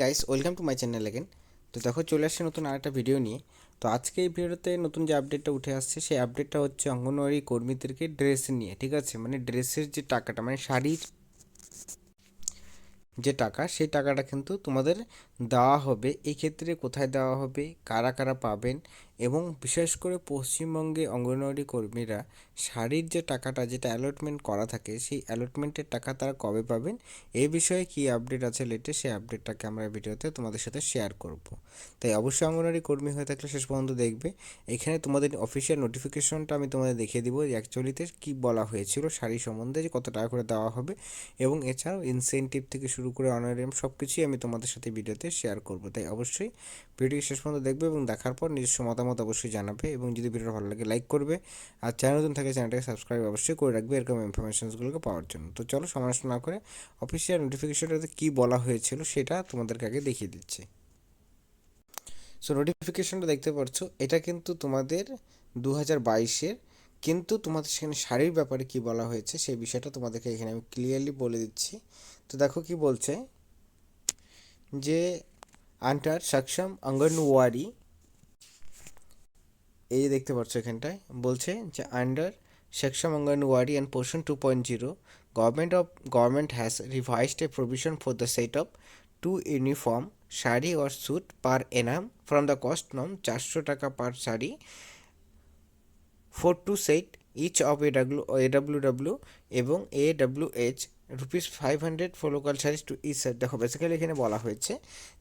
Guys welcome to my channel again তো দেখো, চলে আসছে নতুন আরেকটা ভিডিও নিয়ে। তো আজকে এই ভিডিওতে নতুন যে আপডেটটা উঠে আসছে, সেই আপডেটটা হচ্ছে অঙ্গনওয়াড়ি কর্মীদেরকে ড্রেস নিয়ে, ঠিক আছে? মানে ড্রেসের যে টাকাটা মানে শাড়ির যে টাকা, সেই টাকাটা কিন্তু তোমাদের দেওয়া হবে। এই ক্ষেত্রে কোথায় দেওয়া হবে? কারা কারা পাবেন? এবং বিশেষ করে পশ্চিমবঙ্গে অঙ্গনওয়াড়ি কর্মীরা শাড়ির যে টাকাটা, যেটা অ্যালটমেন্ট করা থাকে, সেই অ্যালটমেন্টের টাকা তারা কবে পাবেন? এ বিষয়ে কী আপডেট আছে লেটে সেই আপডেটটাকে আমরা ভিডিওতে তোমাদের সাথে শেয়ার করব। তাই অবশ্যই অঙ্গনওয়াড়ি কর্মী হয়ে থাকলে শেষ পর্যন্ত দেখবে। এখানে তোমাদের অফিসিয়াল নোটিফিকেশনটা আমি তোমাদের দেখিয়ে দিব অ্যাকচুয়ালিতে কী বলা হয়েছিল, শাড়ি সম্বন্ধে যে কত টাকা করে দেওয়া হবে এবং এছাড়াও ইনসেন্টিভ থেকে শুরু করে অনারিয়াম সব কিছুই আমি তোমাদের সাথে ভিডিওতে শেয়ার করব। তাই অবশ্যই ভিডিওটি শেষ পর্যন্ত দেখবে এবং দেখার পর নিজস্ব মতামত অবশ্যই জানাবে এবং যদি ভিডিওটা ভালো লাগে লাইক করবে। আর চ্যানেল নতুন থাকে চ্যানেলটাকে সাবস্ক্রাইব অবশ্যই করে রাখবে, এরকম ইনফরমেশনসগুলোকে পাওয়ার জন্য। তো চলো সমালোচনা না করে অফিসিয়াল নোটিফিকেশনটাতে কী বলা হয়েছিল সেটা তোমাদেরকে আগে দেখিয়ে দিচ্ছি। সো নোটিফিকেশনটা দেখতে পাচ্ছ, এটা কিন্তু তোমাদের দু হাজার বাইশের, কিন্তু তোমাদের সেখানে শাড়ির ব্যাপারে কি বলা হয়েছে সেই বিষয়টা তোমাদেরকে এখানে আমি ক্লিয়ারলি বলে দিচ্ছি। তো দেখো কি বলছে, যে আন্টার সক্ষম অঙ্গনওয়াড়ি এই যে দেখতে পাচ্ছ এখানটায়, বলছে যে under Saksham Anganwadi and portion two point zero government of government has revised a provision for the set of two uniform sari or suit per annum from the cost নম চারশো টাকা per sari for two set each of A W A W W এবং A W H rupees five hundred for local saris to each set দেখো basically এখানে বলা হয়েছে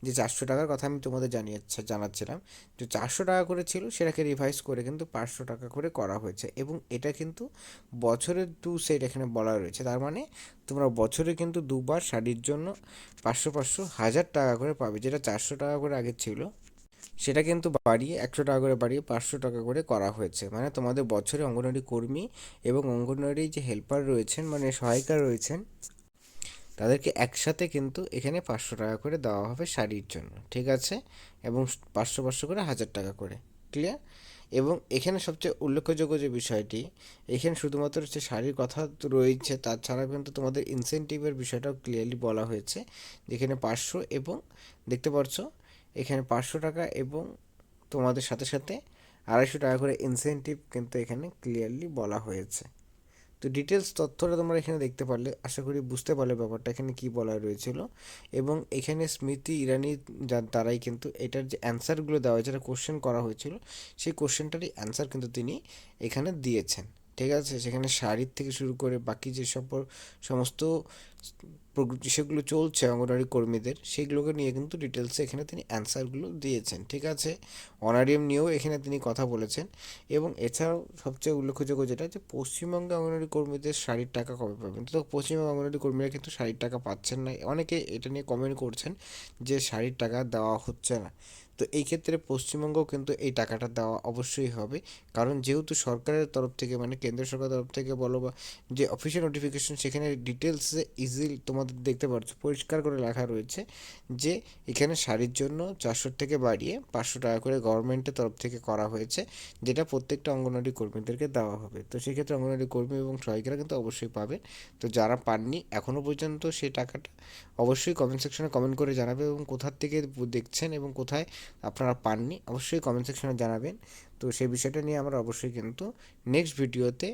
যে চারশো টাকার কথা আমি তোমাদের জানিয়ে জানাচ্ছিলাম। যে চারশো টাকা করে ছিল, সেটাকে রিভাইজ করে কিন্তু পাঁচশো টাকা করে করা হয়েছে। এবং এটা কিন্তু বছরের দু সেট এখানে বলা রয়েছে। তার মানে তোমরা বছরে কিন্তু দুবার শাড়ির জন্য পাঁচশো পাঁচশো হাজার টাকা করে পাবে। যেটা চারশো টাকা করে আগে ছিল সেটা কিন্তু বাড়িয়ে একশো টাকা করে বাড়িয়ে পাঁচশো টাকা করে করা হয়েছে। মানে তোমাদের বছরে অঙ্গনওয়াড়ি কর্মী এবং অঙ্গনওয়াড়ি যে হেল্পার রয়েছেন মানে সহায়িকা রয়েছেন, তাদেরকে একসাথে কিন্তু এখানে পাঁচশো টাকা করে দেওয়া হবে শাড়ির জন্য, ঠিক আছে? এবং পাঁচশো পাঁচশো করে হাজার টাকা করে ক্লিয়ার এবং এখানে সবচেয়ে উল্লেখযোগ্য যে বিষয়টি, এখানে শুধুমাত্র হচ্ছে শাড়ির কথা রয়েছে তাছাড়া কিন্তু তোমাদের ইনসেন্টিভের বিষয়টাও ক্লিয়ারলি বলা হয়েছে, যেখানে পাঁচশো এবং দেখতে পাচ্ছ এখানে পাঁচশো টাকা এবং তোমাদের সাথে সাথে আড়াইশো টাকা করে ইনসেন্টিভ কিন্তু এখানে ক্লিয়ারলি বলা হয়েছে। তো ডিটেলস তথ্যটা তোমরা এখানে দেখতে পারলে, আশা করি বুঝতে পারলে ব্যাপারটা এখানে কী বলা রয়েছিল। এবং এখানে স্মৃতি ইরানি যার দ্বারাই কিন্তু এটার যে অ্যান্সারগুলো দেওয়া হয়েছে, যেটা কোশ্চেন করা হয়েছিল, সেই কোশ্চেনটারই অ্যান্সার কিন্তু তিনি এখানে দিয়েছেন। ঠিক আছে? সেখানে শাড়ির থেকে শুরু করে বাকি যেসব সমস্ত সেগুলো চলছে অঙ্গনওয়াড়ি কর্মীদের, সেগুলোকে নিয়ে কিন্তু ডিটেলসে এখানে তিনি অ্যান্সারগুলো দিয়েছেন, ঠিক আছে? অনারিয়াম নিয়েও এখানে তিনি কথা বলেছেন এবং এছাড়াও সবচেয়ে উল্লেখযোগ্য যেটা যে পশ্চিমবঙ্গে অঙ্গনওয়াড়ি কর্মীদের শাড়ির টাকা কবে পাবেন? তো পশ্চিমবঙ্গ অঙ্গনওয়াড়ি কর্মীরা কিন্তু শাড়ির টাকা পাচ্ছেন না। অনেকে এটা নিয়ে কমেন্ট করছেন যে শাড়ির টাকা দেওয়া হচ্ছে না। তো এই ক্ষেত্রে পশ্চিমবঙ্গও কিন্তু এই টাকাটা দেওয়া অবশ্যই হবে। কারণ যেহেতু সরকারের তরফ থেকে মানে কেন্দ্র সরকারের তরফ থেকে বলো বা যে অফিসিয়াল নোটিফিকেশন সেখানে ডিটেলসে ইজিলি তোমাদের দেখতে পাচ্ছ পরিষ্কার করে লেখা রয়েছে যে এখানে শাড়ির জন্য চারশো থেকে বাড়িয়ে পাঁচশো টাকা করে গভর্নমেন্টের তরফ থেকে করা হয়েছে, যেটা প্রত্যেকটা অঙ্গনওয়াড়ি কর্মীদেরকে দেওয়া হবে। তো সেক্ষেত্রে অঙ্গনওয়াড়ি কর্মী এবং সহায়িকারা কিন্তু অবশ্যই পাবেন। তো যারা পাননি এখনও পর্যন্ত সেই টাকাটা অবশ্যই কমেন্ট সেকশনে কমেন্ট করে জানাবে এবং কোথার থেকে দেখছেন এবং কোথায় আপনারা পাননি অবশ্যই কমেন্ট সেকশনে জানাবেন। তো সেই বিষয়টা নিয়ে আমরা অবশ্যই কিন্তু নেক্সট ভিডিওতে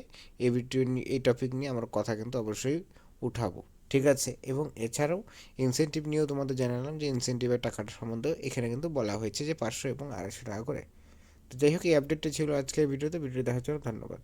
এই ভিডিও এই টপিক নিয়ে আমরা কথা কিন্তু অবশ্যই উঠাবো। ঠিক আছে? এবং এছাড়াও ইনসেন্টিভ নিয়েও তোমাদের জানালাম যে ইনসেন্টিভের টাকাটা সম্বন্ধে এখানে কিন্তু বলা হয়েছে যে পাঁচশো এবং আড়াইশো টাকা করে। তো যাই হোক, এই আপডেটটা ছিল আজকের ভিডিওতে। ভিডিও দেখার জন্য ধন্যবাদ।